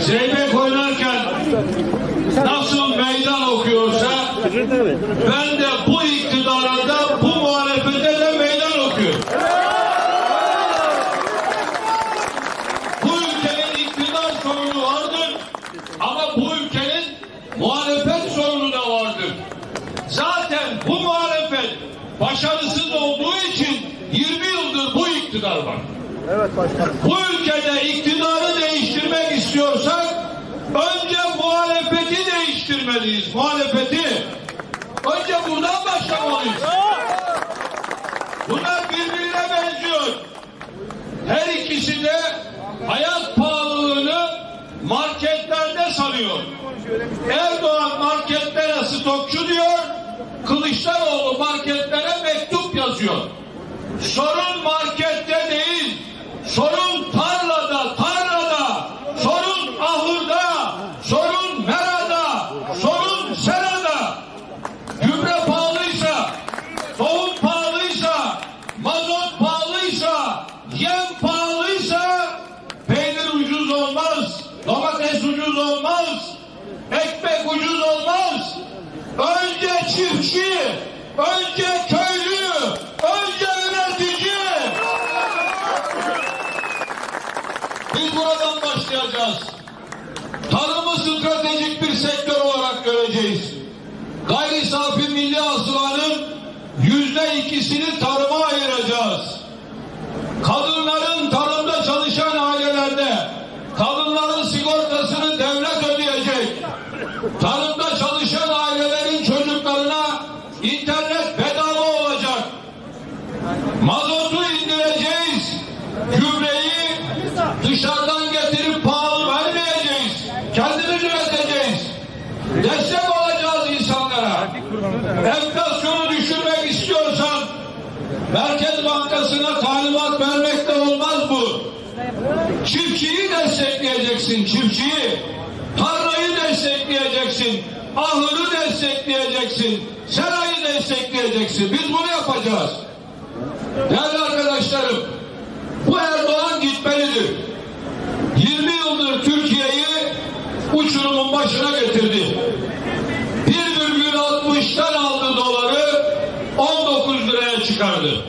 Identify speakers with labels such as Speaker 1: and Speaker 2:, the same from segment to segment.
Speaker 1: Zeybek oynarken nasıl meydan okuyorsa ben de bu iktidara da bu muhalefete de meydan okuyorum. Bu ülkenin iktidar sorunu vardır ama bu ülkenin muhalefet sorunu da vardır. Zaten bu muhalefet başarısız olduğu için 20 yıldır bu iktidar var. Bu ülkede iktidarı değiştirmek istiyorsak önce muhalefeti değiştirmeliyiz. Muhalefeti. Önce buradan başlamalıyız. Bunlar birbirine benziyor. Her ikisi de hayat pahalılığını marketlerde sanıyor. Erdoğan marketlere stokçu diyor, Kılıçdaroğlu marketlere mektup yazıyor. Sorun markette değil, sorun tarlada, tarlada, sorun ahırda, sorun merada, sorun serada. Gübre pahalıysa, tohum pahalıysa, mazot pahalıysa, yem pahalıysa peynir ucuz olmaz, domates ucuz olmaz, ekmek ucuz olmaz. Önce çiftçi, önce köylü, önce üretici. Biz buradan başlayacağız. Tarımı stratejik bir sektör olarak göreceğiz. Gayri safi milli hasılanın yüzde ikisini tarıma ayıracağız. Kadınların tarımda çalışan ailelerde kadınların sigortasını devlet ödeyecek. Tarımda çalışan ailelerin çocuklarına internet bedava olacak. Mazotu indireceğiz. Gübreyi dışarıdan Merkez Bankası'na talimat vermekle olmaz bu. Çiftçiyi destekleyeceksin, çiftçiyi. Tarlayı destekleyeceksin. Ahırı destekleyeceksin. Serayı destekleyeceksin. Biz bunu yapacağız. Değerli arkadaşlarım, bu Erdoğan gitmelidir. 20 yıldır Türkiye'yi uçurumun başına getirdi. Çıkardı.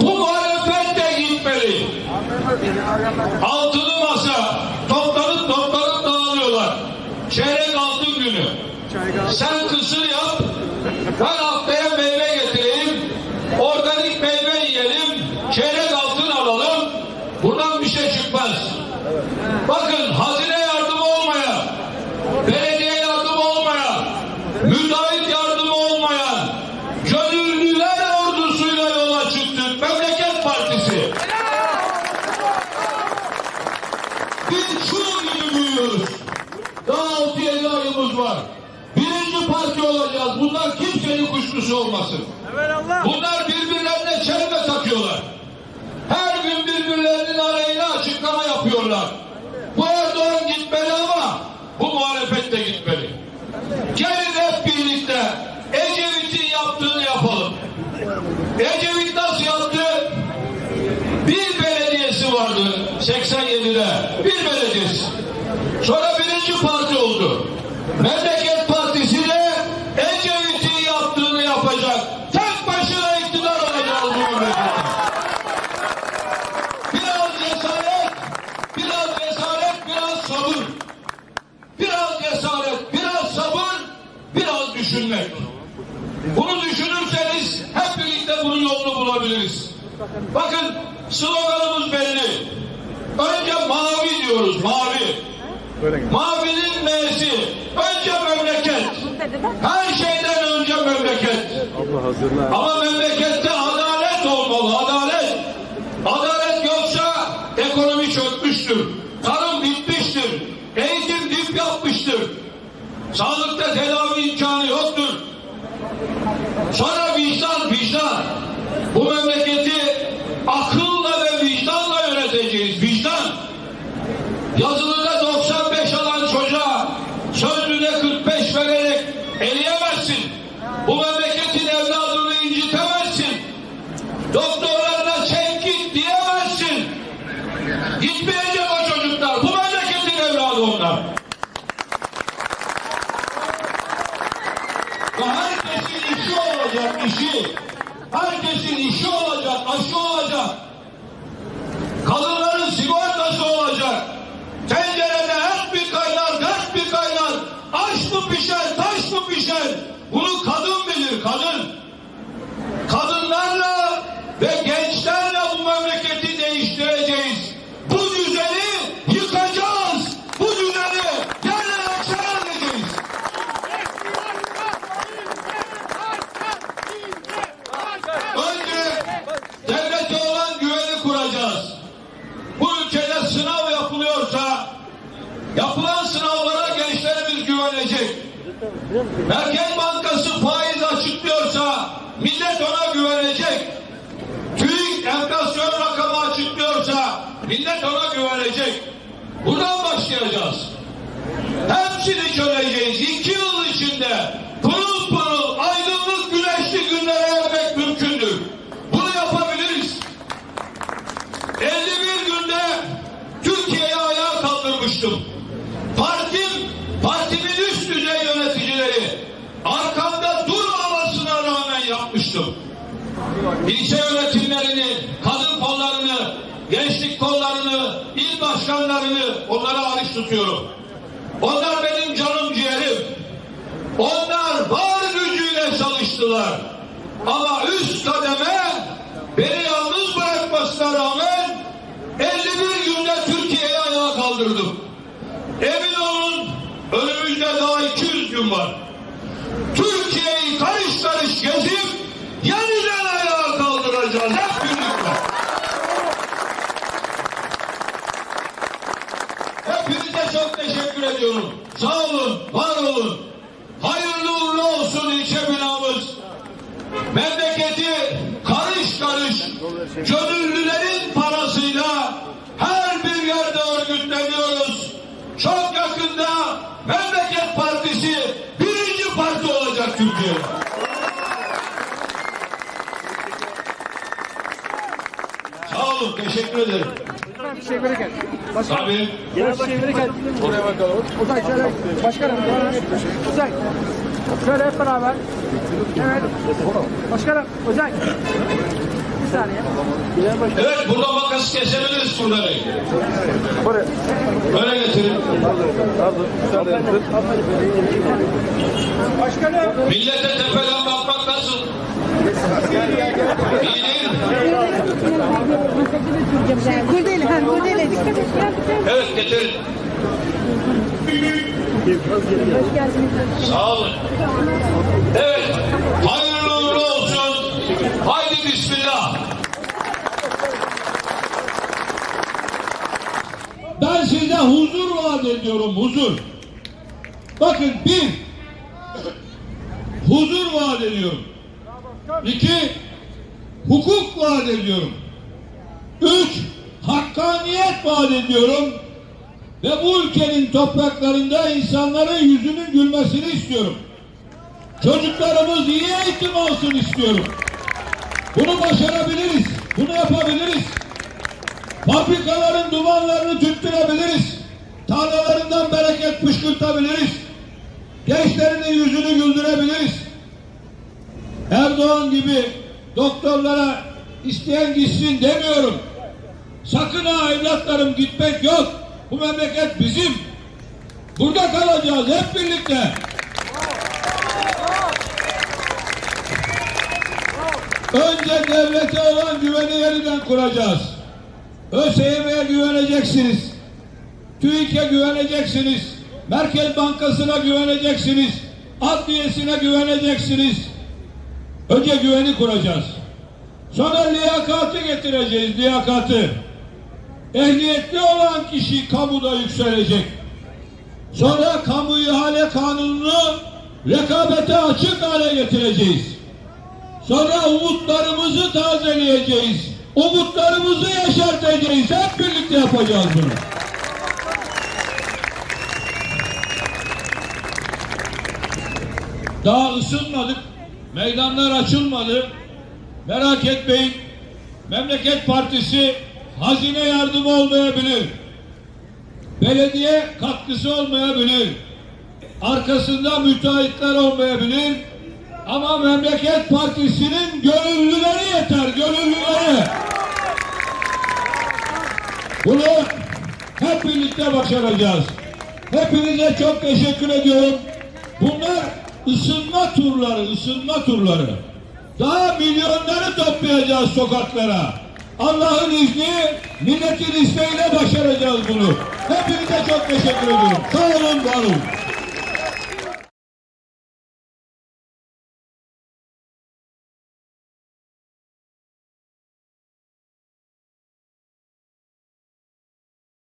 Speaker 1: Bu muhalefet de gitmeli. Altılı masa toplanıp toplanıp dağılıyorlar. Çeyrek altın günü. Sen kısır yap. Ben haftaya meyve getireyim. Organik meyve yiyelim. Çeyrek altın alalım. Buradan bir şey çıkmaz. Bakın hazine yardımı olmayan, belediye yardımı olmayan, müteahhit yardımı olmayan, gönüllüler ordusuyla yola çıktık. Memleket Partisi. Büyüyoruz. Daha 6-7 ayımız var. Birinci parti olacağız. Bunlar kimsenin kuşkusu olmasın. Bunlar birbirlerine çelme takıyorlar. Her gün birbirlerinin aleyhine açıklama yapıyorlar. Bu Erdoğan gitmeli ama bu muhalefet de gitmeli. Gelin hep birlikte Ecevit'in yaptığını yapalım. Ecevit nasıl yaptı? Bir belediyesi vardı 87'de. Bir belediyesi. Sonra birinci parti oldu. Memleket Partisi de Ecevit'in yaptığını yapacak. Tek başına iktidar olacağız bu memlekette. Biraz cesaret, biraz cesaret, biraz sabır. Biraz cesaret, biraz sabır, düşünmek. Bunu düşünürseniz hep birlikte bunun yolunu bulabiliriz. Bakın sloganımız belli. Önce mavi diyoruz, mavi. Mavinin M'si. Önce memleket. Her şeyden önce memleket. Ama memlekette adalet olmalı, adalet. Adalet yoksa ekonomi çökmüştür. Tarım bitmiştir. Eğitim dip yapmıştır. Sağlıkta tedavi imkanı. Vicdan, vicdan. Pişer? Bunu kadın bilir, kadın. Kadınlarla ve gençlerle bu memleketi değiştireceğiz. Bu düzeni yıkacağız. Bu düzeni yerle ekser edeceğiz. Önce devlete olan güveni kuracağız. Bu ülkede sınav yapılıyorsa yapılan sınavlara gençlerimiz güvenecek. Merkez Bankası faiz açıklıyorsa millet ona güvenecek. TÜİK enflasyon rakamı açıklıyorsa millet ona güvenecek. Buradan başlayacağız. Hepsini çözeceğiz. İki yıl içinde İlçe yönetimlerini, kadın kollarını, gençlik kollarını, il başkanlarını onlara hariç tutuyorum. Onlar benim canım ciğerim. Onlar var gücüyle çalıştılar. Ama üst kademe beni yalnız bırakmasına rağmen 51 günde Türkiye'yi ayağa kaldırdım. Emin olun önümüzde daha 200 gün var. Türkiye'yi karış karış gezip yeniden ayağa kaldıracağız hep birlikte. Hepinize çok teşekkür ediyorum. Sağ olun, var olun. Hayırlı uğurlu olsun ilçe binamız. Memleketi karış karış gönüllülerin parasıyla her bir yerde örgütleniyoruz. Çok yakında Memleket Partisi birinci parti olacak Türkiye'de. Sağ olun, teşekkür ederim.
Speaker 2: Şey verirken. Başkanım. Bir şey verirken. Buraya bakalım. Uzay şöyle. Başkanım. Uzay. Şöyle hep beraber. Evet. Başkanım. Uzay. Bir saniye.
Speaker 1: Evet, burada makas kesebiliriz buraları. Böyle getirin.
Speaker 2: Başkanım.
Speaker 1: Millete tepeden bakmak nasıl?
Speaker 3: Kurdele, ha.
Speaker 1: Evet, getirin. Sağ. Evet, hayırlı olsun. Haydi bismillah. Ben size huzur vaat ediyorum, huzur. Bakın bir, huzur vaat ediyorum. İki, hukuk vaat ediyorum. Üç, hakkaniyet vaat ediyorum. Ve bu ülkenin topraklarında insanların yüzünün gülmesini istiyorum. Çocuklarımız iyi eğitim alsın istiyorum. Bunu başarabiliriz. Bunu yapabiliriz. Fabrikaların dumanlarını tüttürebiliriz. Tarlalarından bereket fışkırtabiliriz. Gençlerinin yüzünü güldürebiliriz. Erdoğan gibi doktorlara isteyen gitsin demiyorum. Sakın ha evlatlarım gitmek yok. Bu memleket bizim. Burada kalacağız hep birlikte. Önce devlete olan güveni yeniden kuracağız. ÖSYM'ye güveneceksiniz. TÜİK'e güveneceksiniz. Merkez Bankası'na güveneceksiniz. Adliyesine güveneceksiniz. Önce güveni kuracağız. Sonra liyakatı getireceğiz, liyakatı. Ehliyetli olan kişi kamuda yükselecek. Sonra kamu ihale kanununu rekabete açık hale getireceğiz. Sonra umutlarımızı tazeleyeceğiz. Umutlarımızı yaşartacağız. Hep birlikte yapacağız bunu. Daha ısınmadık. Meydanlar açılmadı. Merak etmeyin. Memleket Partisi hazine yardımı olmayabilir. Belediye katkısı olmayabilir. Arkasında müteahhitler olmayabilir. Ama Memleket Partisi'nin gönüllüleri yeter, gönüllüleri. Bunu hep birlikte başaracağız. Hepinize çok teşekkür ediyorum. Bunlar ısınma turları, ısınma turları. Daha milyonları toplayacağız sokaklara. Allah'ın izni, milletin isteğiyle başaracağız bunu. Hepinize çok teşekkür ediyorum. Sağ olun, var olun.